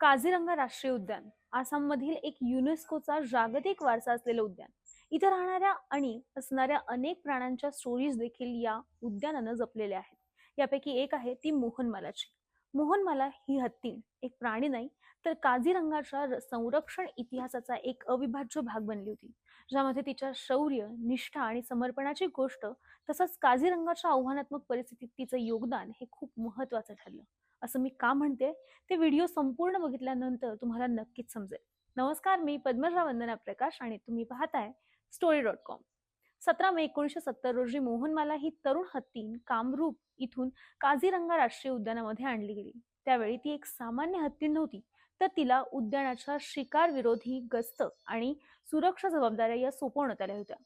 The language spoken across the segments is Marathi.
काझीरंगा राष्ट्रीय उद्यान आसाममधील एक युनेस्कोचा जागतिक वारसा असलेलं उद्यान. इथं राहणाऱ्या आणि असणाऱ्या अनेक प्राण्यांच्या स्टोरीज देखील या उद्यानानं जपलेल्या आहेत. यापैकी एक आहे ती मोहनमालाची. मोहनमाला ही हत्ती एक प्राणी नाही तर काझीरंगाच्या संरक्षण इतिहासाचा एक अविभाज्य भाग बनली होती. ज्यामध्ये तिच्या शौर्य निष्ठा आणि समर्पणाची गोष्ट तसंच काझीरंगाच्या आव्हानात्मक परिस्थितीत तिचं योगदान हे खूप महत्वाचं ठरलं. असं मी का म्हणते? ते व्हिडिओ संपूर्ण बघितल्यानंतर तुम्हाला नक्कीच समजेल. नमस्कार मी पद्मजा वंदना प्रकाश आणि तुम्ही पाहताय स्टोरी डॉट कॉम सतरा मे एकोणीसशे सत्तर रोजी मोहनमाला ही तरुण हत्ती कामरूप इथून काझीरंगा राष्ट्रीय उद्यानामध्ये आणली गेली. त्यावेळी ती एक सामान्य हत्ती नव्हती तर तिला उद्यानाच्या शिकार विरोधी गस्त आणि सुरक्षा जबाबदाऱ्या या सोपवण्यात आल्या होत्या.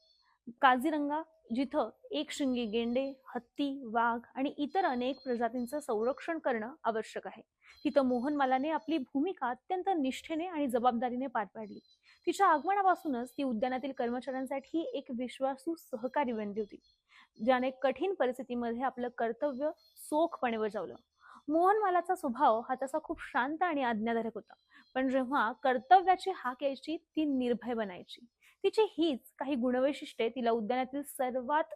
काझीरंगा जिथं एक शिंगी गेंडे हत्ती वाघ आणि इतर अनेक प्रजातींचं संरक्षण करणं आवश्यक आहे. तिथं मोहनमालाने आपली भूमिका अत्यंत निष्ठेने आणि जबाबदारीने पार पाडली. तिच्या आगमनापासूनच ती उद्यानातील कर्मचाऱ्यांसाठी एक विश्वासू सहकारी बनली होती ज्याने कठीण परिस्थितीमध्ये आपलं कर्तव्य चोखपणे बजावलं. मोहनमालाचा स्वभाव हा तसा खूप शांत आणि आज्ञाधारक होता पण जेव्हा कर्तव्याची हाक यायची ती निर्भय बनायची. तिची हीच काही गुणवैशिष्ट्ये तिला उद्यानातील सर्वात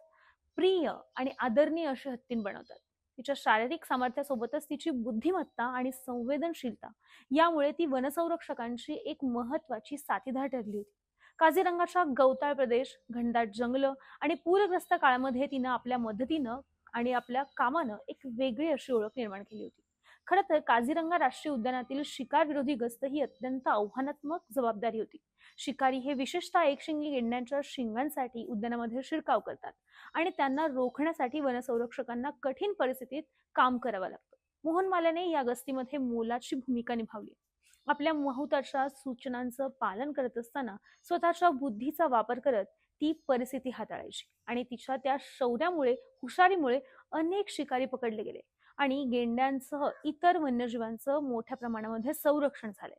प्रिय आणि आदरणीय अशी हत्तीन बनवतात. तिच्या शारीरिक सामर्थ्यासोबतच तिची बुद्धिमत्ता आणि संवेदनशीलता यामुळे ती वनसंरक्षकांची एक महत्वाची साथीदार ठरली होती. काझीरंगाच्या गवताळ प्रदेश घनदाट जंगलं आणि पूरग्रस्त काळामध्ये तिनं आपल्या मदतीनं आणि आपल्या कामानं एक वेगळी अशी ओळख निर्माण केली होती. खरं तर काझीरंगा राष्ट्रीय उद्यानातील शिकार विरोधी गस्त ही अत्यंत आव्हानात्मक जबाबदारी होती. शिकारी हे विशेषतः एकशिंगी गेंड्यांच्या शिंगांसाठी उद्यानामध्ये शिरकाव करतात आणि त्यांना रोखण्यासाठी वनसंरक्षकांना कठीण परिस्थितीत काम करावं लागतं. मोहनमाल्याने या गस्तीमध्ये मोलाची भूमिका निभावली. आपल्या महत्त्वाच्या सूचनांचं पालन करत असताना स्वतःच्या बुद्धीचा वापर करत ती परिस्थिती हाताळायची आणि तिच्या त्या शौर्यामुळे हुशारीमुळे अनेक शिकारी पकडले गेले. आणि गेंड्यांसह इतर वन्यजीवांचं मोठ्या प्रमाणामध्ये संरक्षण झालंय.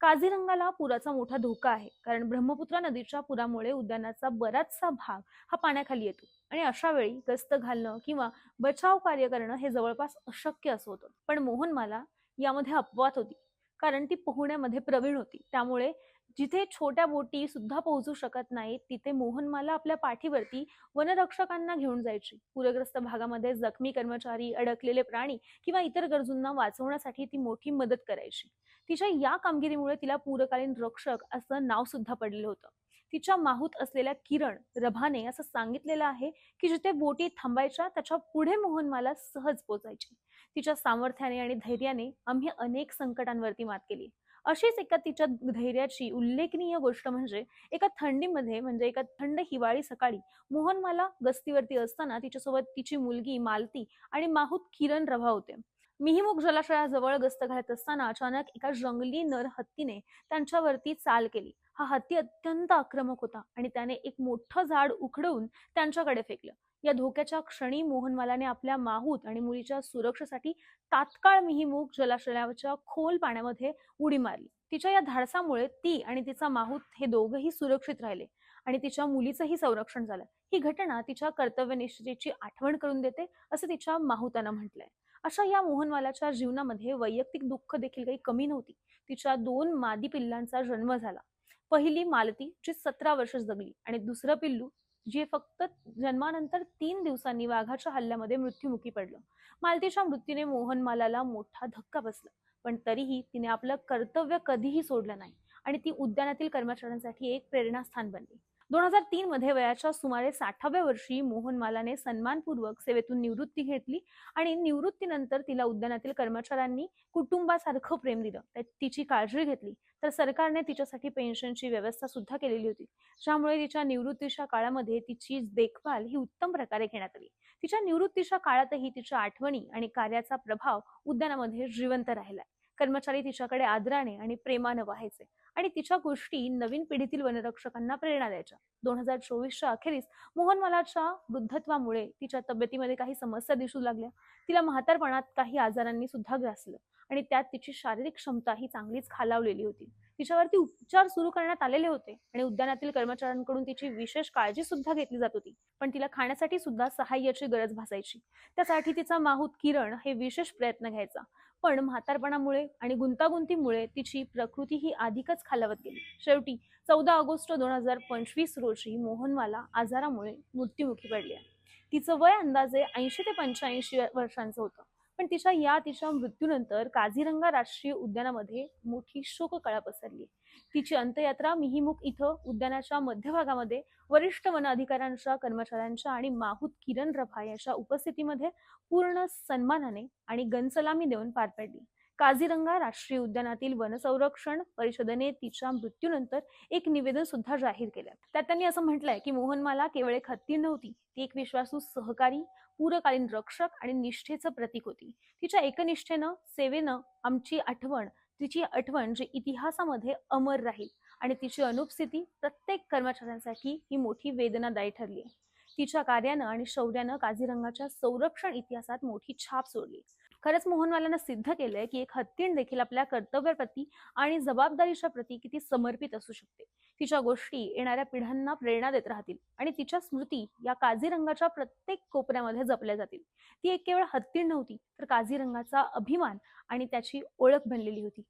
काझीरंगाला पुराचा मोठा धोका आहे कारण ब्रह्मपुत्रा नदीच्या पुरामुळे उद्यानाचा बराचसा भाग हा पाण्याखाली येतो आणि अशा वेळी गस्त घालणं किंवा बचाव कार्य करणं हे जवळपास अशक्य असं होतं. पण मोहनमाला यामध्ये अपवाद होती कारण ती पोहण्यामध्ये प्रवीण होती. त्यामुळे जिथे छोट्या बोटी सुद्धा पोहोचू शकत नाहीत तिथे मोहनमाला आपल्या पाठीवरती वनरक्षकांना घेऊन जायची. पूरग्रस्त भागामध्ये जखमी कर्मचारी अडकलेले प्राणी किंवा इतर गरजूंना वाचवण्यासाठी ती मोठी मदत करायची. तिच्या या कामगिरीमुळे तिला पूरकालीन रक्षक असं नाव सुद्धा पडलेलं होतं. तिच्या माहूत असलेल्या किरण रभाने असं सांगितलेलं आहे की जिथे बोटी थांबायच्या त्याच्या पुढे मोहनमाला सहज पोचायची. तिच्या सामर्थ्याने आणि धैर्याने आम्ही अनेक संकटांवरती मात केली. अशीच एका तिच्या धैर्याची उल्लेखनीय गोष्ट म्हणजे एका थंडीमध्ये म्हणजे एका थंड हिवाळी सकाळी मोहनमाला गस्तीवरती असताना तिच्यासोबत तिची मुलगी मालती आणि माहूत किरण रभा होते. मिहिमुख जलाशयाजवळ गस्त घालत असताना अचानक एका जंगली नर हत्तीने त्यांच्यावरती चाल केली. हा हत्ती अत्यंत आक्रमक होता आणि त्याने एक मोठं झाड उखडवून त्यांच्याकडे फेकलं. या धोक्याच्या क्षणी मोहनवालाने आपल्या माहूत आणि मुलीच्या सुरक्षेसाठी तात्काळ मिहीमुख जलाशयाच्या खोल पाण्यामध्ये उडी मारली. तिच्या या धाडसामुळे ती आणि तिचा माहूत हे दोघंही सुरक्षित राहिले आणि तिच्या मुलीचंही संरक्षण झालं. ही घटना तिच्या कर्तव्यनिष्ठतेची आठवण करून देते असं तिच्या माहुतानं म्हटलंय. अशा या मोहनवालाच्या जीवनामध्ये वैयक्तिक दुःख देखील काही कमी नव्हती. तिच्या दोन मादी पिल्लांचा जन्म झाला. पहिली मालती जी सतरा वर्ष जगली आणि दुसरं पिल्लू जे फक्त जन्मानंतर तीन दिवसांनी वाघाच्या हल्ल्यामध्ये मृत्युमुखी पडलं. मालतीच्या मृत्यूने मोहनमालाला मोठा धक्का बसला पण तरीही तिने आपलं कर्तव्य कधीही सोडलं नाही आणि ती उद्यानातील कर्मचाऱ्यांसाठी एक प्रेरणास्थान बनली. दोन हजार तीन मध्ये वयाच्या सुमारे साठाव्या वर्षी मोहनमालाने सन्मानपूर्वक सेवेतून निवृत्ती घेतली आणि निवृत्तीनंतर तिला उद्यानातील कर्मचाऱ्यांनी कुटुंबासारखं प्रेम दिलं. तिची काळजी घेतली. तर सरकारने तिच्यासाठी पेन्शनची व्यवस्था सुद्धा केलेली होती. ज्यामुळे तिच्या निवृत्तीच्या काळामध्ये तिची देखभाल ही उत्तम प्रकारे घेण्यात आली. तिच्या निवृत्तीच्या काळातही तिच्या आठवणी आणि कार्याचा प्रभाव उद्यानामध्ये जिवंत राहिलाय. कर्मचारी तिच्याकडे आदराने आणि प्रेमानं व्हायचे. आणि तिच्या गोष्टी नवीन पिढीतील वनरक्षकांना प्रेरणा द्यायच्या. दोन हजार चोवीसच्या अखेरीस मोहनमालाच्या वृद्धत्वामुळे तिच्या तब्येतीमध्ये काही समस्या दिसू लागल्या. तिला म्हातारपणात काही आजारांनी सुद्धा ग्रासलं आणि त्यात तिची शारीरिक क्षमता ही चांगलीच खालावलेली होती. तिच्यावरती उपचार सुरू करण्यात आलेले होते आणि उद्यानातील कर्मचाऱ्यांकडून तिची विशेष काळजी सुद्धा घेतली जात होती. पण तिला खाण्यासाठी सुद्धा सहाय्याची गरज भासायची. त्यासाठी तिचा माहूत किरण हे विशेष प्रयत्न घ्यायचा. पण म्हातारपणामुळे आणि गुंतागुंतीमुळे तिची प्रकृती ही अधिकच खालावत गेली. शेवटी चौदा ऑगस्ट दोन हजार पंचवीस रोजी मोहनवाला आजारामुळे मृत्युमुखी पडली आहे. तिचं वय अंदाजे ऐंशी ते पंच्याऐंशी वर्षांचं होतं. पण तिच्या या तिच्या मृत्यूनंतर काझीरंगा राष्ट्रीय उद्यानामध्ये मोठी शोककळा पसरली. तिची अंत्ययात्रा मिहीमुख इथं उद्यानाच्या मध्यभागामध्ये वरिष्ठ वन अधिकाऱ्यांच्या कर्मचाऱ्यांच्या आणि माहूत किरण रफा यांच्या उपस्थितीमध्ये पूर्ण सन्मानाने आणि गनसलामी देऊन पार पडली. काझीरंगा राष्ट्रीय उद्यानातील वनसंरक्षण परिषदेने तिच्या मृत्यूनंतर एक निवेदन सुद्धा जाहीर केलं. त्यात त्यांनी असं म्हटलंय की मोहनमाला केवळ एक हत्ती नव्हती ती एक विश्वासू सहकारी पूरकालीन रक्षक आणि निष्ठेचं प्रतीक होती. तिच्या एकनिष्ठेनं सेवेनं आमची आठवण तिची आठवण जी इतिहासामध्ये अमर राहील आणि तिची अनुपस्थिती प्रत्येक कर्मचाऱ्यांसाठी ही मोठी वेदनादायी ठरली. आहे तिच्या कार्यानं आणि शौर्यानं काझीरंगाच्या संरक्षण इतिहासात मोठी छाप सोडली. खरंच मोहनवालानं सिद्ध केलंय की एक हत्तीण देखील आपल्या कर्तव्याप्रती आणि जबाबदारीच्या प्रती किती समर्पित असू शकते. तिच्या गोष्टी येणाऱ्या पिढ्यांना प्रेरणा देत राहतील आणि तिच्या स्मृती या काझीरंगाच्या प्रत्येक कोपऱ्यामध्ये जपल्या जातील. ती एक केवळ हत्तीण नव्हती तर काझीरंगाचा अभिमान आणि त्याची ओळख बनलेली होती.